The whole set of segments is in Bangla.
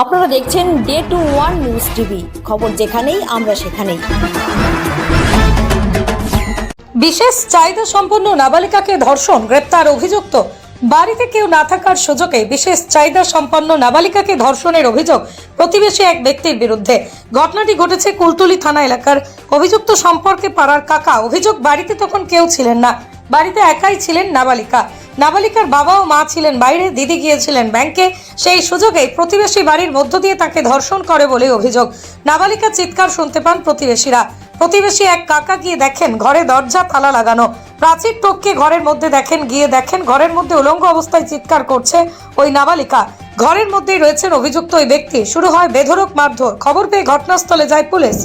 আপনারা দেখছেন day two one news TV খবর যেখানেই, আমরা সেখানেই। বিশেষ চাহিদা সম্পন্ন নাবালিকাকে ধর্ষণ, গ্রেপ্তার অভিযুক্ত। বাড়িতে কেউ না থাকার সুযোগে বিশেষ চাহিদা সম্পন্ন নাবালিকাকে ধর্ষণের অভিযোগ প্রতিবেশী এক ব্যক্তির বিরুদ্ধে। ঘটনাটি ঘটেছে কুলতুলি থানা এলাকার অভিযুক্ত সম্পর্কে পাড়ার কাকা। অভিযোগ, বাড়িতে তখন কেউ ছিলেন না। বাড়িতে একাই ছিলেন নাবালিকা। নাবালিকার বাবা ও মা ছিলেন বাইরে, দিদি গিয়েছিলেন ব্যাংকে। সেই সুযোগে প্রতিবেশী বাড়ির মধ্য দিয়ে তাকে ধর্ষণ করে বলে অভিযোগ। নাবালিকা চিৎকার শুনতে পান প্রতিবেশীরা। প্রতিবেশী এক কাকা গিয়ে দেখেন ঘরে দরজা, তালা লাগানো। প্রাচীর টপকে ঘরের মধ্যে দেখেন, গিয়ে দেখেন ঘরের মধ্যে উলঙ্গ অবস্থায় চিৎকার করছে ওই নাবালিকা। ঘরের মধ্যেই রয়েছেন অভিযুক্ত ওই ব্যক্তি। শুরু হয় বেধরক মারধর। খবর পেয়ে ঘটনাস্থলে যায় পুলিশ।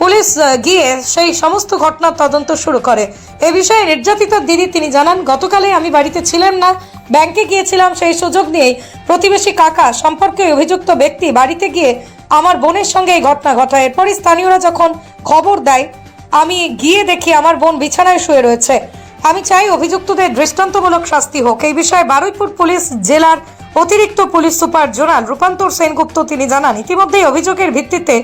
পুলিশ গিয়ে সেই সমস্ত ঘটনার তদন্ত শুরু করে। এ বিষয়ে নির্যাতিতার দিদি তিনি জানান, গতকালে আমি বাড়িতে ছিলাম না, ব্যাংকে গিয়েছিলাম, সেই সুযোগ নিয়েই প্রতিবেশী কাকা সম্পর্কে অভিযুক্ত ব্যক্তি বাড়িতে গিয়ে আমার বোনের সঙ্গে এই ঘটনা ঘটায়। এরপরই স্থানীয়রা যখন খবর দেয়, আমি গিয়ে দেখি আমার বোন বিছানায় শুয়ে রয়েছে। আমি চাই অভিযুক্তদের দৃষ্টান্তমূলক শাস্তি হোক। এই বিষয়ে বারুইপুর পুলিশ, জেলার অতিরিক্ত পুলিশ সুপার জোনাল রূপান্তর সেনগুপ্ত তিনি জানান, ইতিমধ্যেই অভিযোগের ভিত্তিতে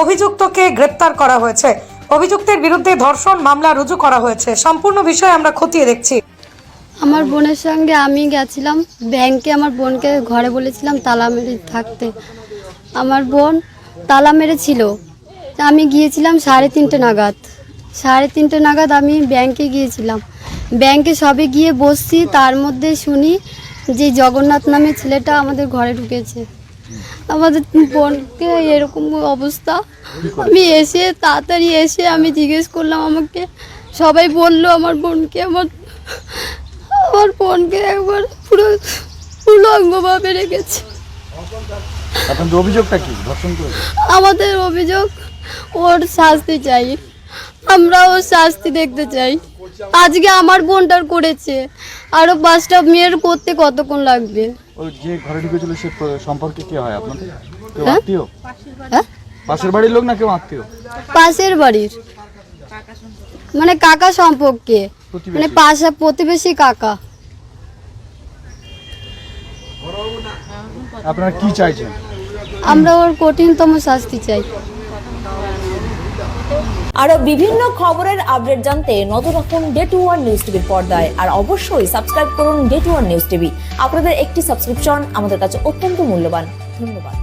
অভিযুক্তকে গ্রেপ্তার করা হয়েছে। অভিযুক্তের বিরুদ্ধে ধর্ষণ মামলা রুজু করা হয়েছে। সম্পূর্ণ বিষয় আমরা খতিয়ে দেখছি। আমার বোনের সঙ্গে আমি গেছিলাম, ব্যাংকে আমার বোনকে ঘরে বলেছিলাম তালা মেরে থাকতে। আমার বোন তালা মেরেছিল। আমি গিয়েছিলাম সাড়ে তিনটে নাগাদ। সাড়ে তিনটে নাগাদ আমি ব্যাংকে গিয়েছিলাম। ব্যাংকে সবে গিয়ে বসছি, তার মধ্যে শুনি যে জগন্নাথ নামে ছেলেটা আমাদের ঘরে ঢুকেছে। আমাদের বোনকে এরকম অবস্থা। আমি এসে তাড়াতাড়ি এসে আমি জিজ্ঞেস করলাম আমাকে সবাই বলল আমার বোনকে আমার আমার বোনকে একবার পুরো উলঙ্গভাবে রেখেছে। অভিযোগটা কি? আমাদের অভিযোগ ওর শাস্তি চাই। আমরা ওর শাস্তি দেখতে চাই। আজকে আমার বোনটার করেছে। আরও পাঁচটা মেয়ের করতে কতক্ষণ লাগবে? ওই যে ঘরে ঢুকেছিল সে সম্পর্কে কে হয় আপনাদের? কেউ হ্যাঁ? আত্মীয়? হ্যাঁ? পাশের বাড়ির লোক না কেউ আত্মীয়? পাশের বাড়ির। মানে কাকা সম্পর্কে। মানে পাশা প্রতিবেশী কাকা। আপনারা কি চাইছেন? আমরা ওর কঠিনতম শাস্তি চাই। আরও বিভিন্ন খবরের আপডেট জানতে নজর রাখুন ডে টু ওয়ান নিউজ টিভির পর্দায়। আর অবশ্যই সাবস্ক্রাইব করুন day two one news TV আপনাদের একটি সাবস্ক্রিপশন আমাদের কাছে অত্যন্ত মূল্যবান। ধন্যবাদ।